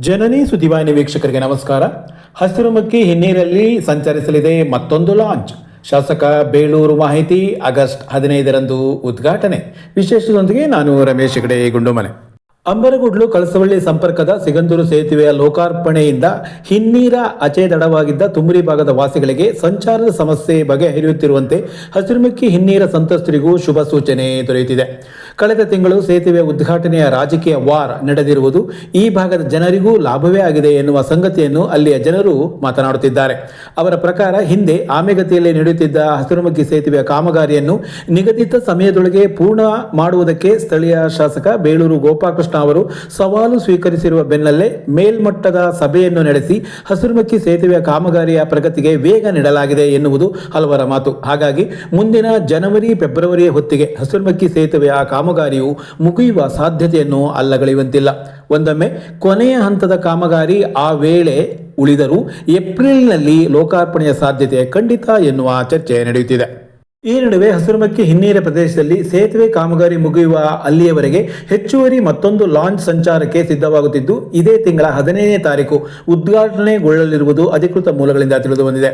ಜನನಿ ಸುದ್ದಿವಾಹಿನಿ ವೀಕ್ಷಕರಿಗೆ ನಮಸ್ಕಾರ. ಹಸಿರುಮಕ್ಕಿ ಹಿನ್ನೀರಲ್ಲಿ ಸಂಚರಿಸಲಿದೆ ಮತ್ತೊಂದು ಲಾಂಚ್. ಶಾಸಕ ಬೇಳೂರು ಮಾಹಿತಿ ಆಗಸ್ಟ್ ಹದಿನೈದರಂದು ಉದ್ಘಾಟನೆ. ವಿಶೇಷದೊಂದಿಗೆ ನಾನು ರಮೇಶ್ ಹೆಗಡೆ, ಗುಂಡುಮನೆ. ಅಂಬರಗುಡ್ಲು ಕಳಸವಳ್ಳಿ ಸಂಪರ್ಕದ ಸಿಗಂದೂರು ಸೇತುವೆಯ ಲೋಕಾರ್ಪಣೆಯಿಂದ ಹಿನ್ನೀರ ಅಚೆದಡವಾಗಿದ್ದ ತುಮರಿ ಭಾಗದ ವಾಸಿಗಳಿಗೆ ಸಂಚಾರದ ಸಮಸ್ಯೆ ಬಗೆಹರಿಯುತ್ತಿರುವಂತೆ ಹಸಿರುಮಕ್ಕಿ ಹಿನ್ನೀರ ಸಂತ್ರಸ್ತರಿಗೂ ಶುಭ ಸೂಚನೆ ದೊರೆಯುತ್ತಿದೆ. ಕಳೆದ ತಿಂಗಳು ಸೇತುವೆ ಉದ್ಘಾಟನೆಯ ರಾಜಕೀಯ ವಾರ್ ನಡೆದಿರುವುದು ಈ ಭಾಗದ ಜನರಿಗೂ ಲಾಭವೇ ಆಗಿದೆ ಎನ್ನುವ ಸಂಗತಿಯನ್ನು ಅಲ್ಲಿಯ ಜನರು ಮಾತನಾಡುತ್ತಿದ್ದಾರೆ. ಅವರ ಪ್ರಕಾರ ಹಿಂದೆ ಆಮೆಗತಿಯಲ್ಲಿ ನಡೆಯುತ್ತಿದ್ದ ಹಸಿರುಮಕ್ಕಿ ಸೇತುವೆಯ ಕಾಮಗಾರಿಯನ್ನು ನಿಗದಿತ ಸಮಯದೊಳಗೆ ಪೂರ್ಣ ಮಾಡುವುದಕ್ಕೆ ಸ್ಥಳೀಯ ಶಾಸಕ ಬೇಳೂರು ಗೋಪಾಲಕೃಷ್ಣ ಅವರು ಸವಾಲು ಸ್ವೀಕರಿಸಿರುವ ಬೆನ್ನಲ್ಲೇ ಮೇಲ್ಮಟ್ಟದ ಸಭೆಯನ್ನು ನಡೆಸಿ ಹಸಿರುಮಕ್ಕಿ ಸೇತುವೆಯ ಕಾಮಗಾರಿಯ ಪ್ರಗತಿಗೆ ವೇಗ ನೀಡಲಾಗಿದೆ ಎನ್ನುವುದು ಹಲವರ ಮಾತು. ಹಾಗಾಗಿ ಮುಂದಿನ ಜನವರಿ ಫೆಬ್ರವರಿ ಹೊತ್ತಿಗೆ ಹಸಿರುಮಕ್ಕಿ ಸೇತುವೆಯ ಕಾಮಗಾರಿಯು ಮುಗಿಯುವ ಸಾಧ್ಯತೆಯನ್ನು ಅಲ್ಲಗಳೆಯುವಂತಿಲ್ಲ. ಒಂದೊಮ್ಮೆ ಕೊನೆಯ ಹಂತದ ಕಾಮಗಾರಿ ಆ ವೇಳೆ ಉಳಿದರೂ ಏಪ್ರಿಲ್ನಲ್ಲಿ ಲೋಕಾರ್ಪಣೆಯ ಸಾಧ್ಯತೆ ಖಂಡಿತ ಎನ್ನುವ ಚರ್ಚೆ ನಡೆಯುತ್ತಿದೆ. ಈ ನಡುವೆ ಹಸಿರುಮಕ್ಕಿ ಹಿನ್ನೀರ ಪ್ರದೇಶದಲ್ಲಿ ಸೇತುವೆ ಕಾಮಗಾರಿ ಮುಗಿಯುವ ಅಲ್ಲಿಯವರೆಗೆ ಹೆಚ್ಚುವರಿ ಮತ್ತೊಂದು ಲಾಂಚ್ ಸಂಚಾರಕ್ಕೆ ಸಿದ್ಧವಾಗುತ್ತಿದ್ದು, ಇದೇ ತಿಂಗಳ ಹದಿನೈದನೇ ತಾರೀಕು ಉದ್ಘಾಟನೆಗೊಳ್ಳಲಿರುವುದು ಅಧಿಕೃತ ಮೂಲಗಳಿಂದ ತಿಳಿದು ಬಂದಿದೆ.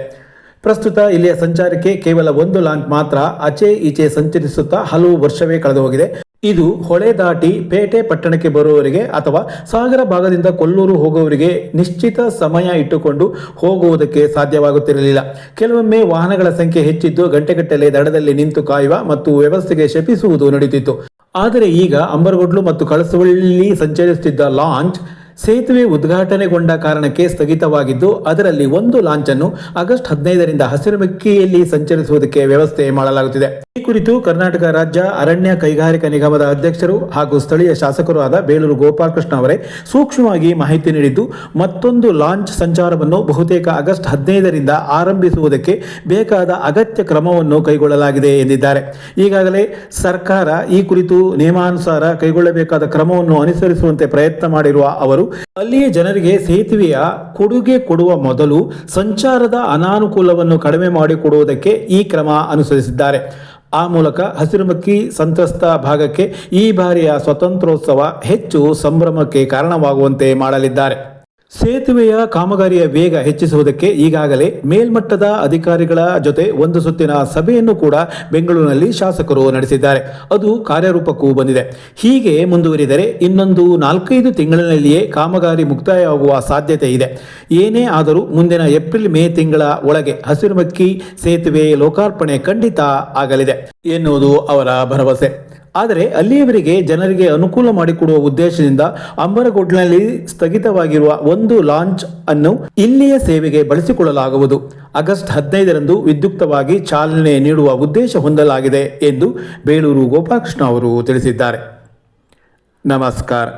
ಪ್ರಸ್ತುತ ಇಲ್ಲಿಯ ಸಂಚಾರಕ್ಕೆ ಕೇವಲ ಒಂದು ಲಾಂಚ್ ಮಾತ್ರ, ಆಚೆ ಈಚೆ ಸಂಚರಿಸುತ್ತಾ ಹಲವು ವರ್ಷವೇ ಕಳೆದು ಹೋಗಿದೆ ಇದು ಹೊಳೆ ದಾಟಿ ಪೇಟೆ ಪಟ್ಟಣಕ್ಕೆ ಬರುವವರಿಗೆ ಅಥವಾ ಸಾಗರ ಭಾಗದಿಂದ ಕೊಲ್ಲೂರು ಹೋಗುವವರಿಗೆ ನಿಶ್ಚಿತ ಸಮಯ ಇಟ್ಟುಕೊಂಡು ಹೋಗುವುದಕ್ಕೆ ಸಾಧ್ಯವಾಗುತ್ತಿರಲಿಲ್ಲ. ಕೆಲವೊಮ್ಮೆ ವಾಹನಗಳ ಸಂಖ್ಯೆ ಹೆಚ್ಚಿದ್ದು ಗಂಟೆಗಟ್ಟಲೆ ದಡದಲ್ಲಿ ನಿಂತು ಕಾಯುವ ಮತ್ತು ವ್ಯವಸ್ಥೆಗೆ ಶಪಿಸುವುದು ನಡೆಯುತ್ತಿತ್ತು. ಆದರೆ ಈಗ ಅಂಬರಗೊಡ್ಲು ಮತ್ತು ಕಳಸವಳ್ಳಿ ಸಂಚರಿಸುತ್ತಿದ್ದ ಲಾಂಚ್ ಸೇತುವೆ ಉದ್ಘಾಟನೆಗೊಂಡ ಕಾರಣಕ್ಕೆ ಸ್ಥಗಿತವಾಗಿದ್ದು, ಅದರಲ್ಲಿ ಒಂದು ಲಾಂಚ್ ಅನ್ನು ಆಗಸ್ಟ್ ಹದಿನೈದರಿಂದ ಹಸಿರುಮಕ್ಕಿಯಲ್ಲಿ ಸಂಚರಿಸುವುದಕ್ಕೆ ವ್ಯವಸ್ಥೆ ಮಾಡಲಾಗುತ್ತಿದೆ. ಈ ಕುರಿತು ಕರ್ನಾಟಕ ರಾಜ್ಯ ಅರಣ್ಯ ಕೈಗಾರಿಕಾ ನಿಗಮದ ಅಧ್ಯಕ್ಷರು ಹಾಗೂ ಸ್ಥಳೀಯ ಶಾಸಕರು ಆದ ಬೇಲೂರು ಗೋಪಾಲಕೃಷ್ಣ ಅವರೇ ಸೂಕ್ಷ್ಮವಾಗಿ ಮಾಹಿತಿ ನೀಡಿದ್ದು, ಮತ್ತೊಂದು ಲಾಂಚ್ ಸಂಚಾರವನ್ನು ಬಹುತೇಕ ಆಗಸ್ಟ್ ಹದಿನೈದರಿಂದ ಆರಂಭಿಸುವುದಕ್ಕೆ ಬೇಕಾದ ಅಗತ್ಯ ಕ್ರಮವನ್ನು ಕೈಗೊಳ್ಳಲಾಗಿದೆ ಎಂದಿದ್ದಾರೆ. ಈಗಾಗಲೇ ಸರ್ಕಾರ ಈ ಕುರಿತು ನಿಯಮಾನುಸಾರ ಕೈಗೊಳ್ಳಬೇಕಾದ ಕ್ರಮವನ್ನು ಅನುಸರಿಸುವಂತೆ ಪ್ರಯತ್ನ ಮಾಡಿರುವ ಅವರು ಅಲ್ಲಿಯ ಜನರಿಗೆ ಸೇತುವೆಯ ಕೊಡುಗೆ ಕೊಡುವ ಮೊದಲು ಸಂಚಾರದ ಅನಾನುಕೂಲವನ್ನು ಕಡಿಮೆ ಮಾಡಿಕೊಡುವುದಕ್ಕೆ ಈ ಕ್ರಮ ಅನುಸರಿಸಿದ್ದಾರೆ. ಆ ಮೂಲಕ ಹಸಿರುಮಕ್ಕಿ ಸಂತ್ರಸ್ತ ಭಾಗಕ್ಕೆ ಈ ಬಾರಿಯ ಸ್ವತಂತ್ರೋತ್ಸವ ಹೆಚ್ಚು ಸಂಭ್ರಮಕ್ಕೆ ಕಾರಣವಾಗುವಂತೆ ಮಾಡಲಿದ್ದಾರೆ. ಸೇತುವೆಯ ಕಾಮಗಾರಿಯ ವೇಗ ಹೆಚ್ಚಿಸುವುದಕ್ಕೆ ಈಗಾಗಲೇ ಮೇಲ್ಮಟ್ಟದ ಅಧಿಕಾರಿಗಳ ಜೊತೆ ಒಂದು ಸುತ್ತಿನ ಸಭೆಯನ್ನು ಕೂಡ ಬೆಂಗಳೂರಿನಲ್ಲಿ ಶಾಸಕರು ನಡೆಸಿದ್ದಾರೆ. ಅದು ಕಾರ್ಯರೂಪಕ್ಕೂ ಬಂದಿದೆ. ಹೀಗೆ ಮುಂದುವರಿದರೆ ಇನ್ನೊಂದು ನಾಲ್ಕೈದು ತಿಂಗಳಿನಲ್ಲಿಯೇ ಕಾಮಗಾರಿ ಮುಕ್ತಾಯವಾಗುವ ಸಾಧ್ಯತೆ ಇದೆ. ಏನೇ ಆದರೂ ಮುಂದಿನ ಏಪ್ರಿಲ್ ಮೇ ತಿಂಗಳ ಒಳಗೆ ಹಸಿರುಮಕ್ಕಿ ಸೇತುವೆ ಲೋಕಾರ್ಪಣೆ ಖಂಡಿತ ಆಗಲಿದೆ ಎನ್ನುವುದು ಅವರ ಭರವಸೆ. ಆದರೆ ಅಲ್ಲಿಯವರೆಗೆ ಜನರಿಗೆ ಅನುಕೂಲ ಮಾಡಿಕೊಡುವ ಉದ್ದೇಶದಿಂದ ಅಂಬರಗೋಡ್ನಲ್ಲಿ ಸ್ಥಗಿತವಾಗಿರುವ ಒಂದು ಲಾಂಚ್ ಅನ್ನು ಇಲ್ಲಿಯ ಸೇವೆಗೆ ಬಳಸಿಕೊಳ್ಳಲಾಗುವುದು. ಆಗಸ್ಟ್ ಹದಿನೈದರಂದು ವಿದ್ಯುಕ್ತವಾಗಿ ಚಾಲನೆ ನೀಡುವ ಉದ್ದೇಶ ಹೊಂದಲಾಗಿದೆ ಎಂದು ಬೇಲೂರು ಗೋಪಾಲಕೃಷ್ಣ ಅವರು ತಿಳಿಸಿದ್ದಾರೆ. ನಮಸ್ಕಾರ.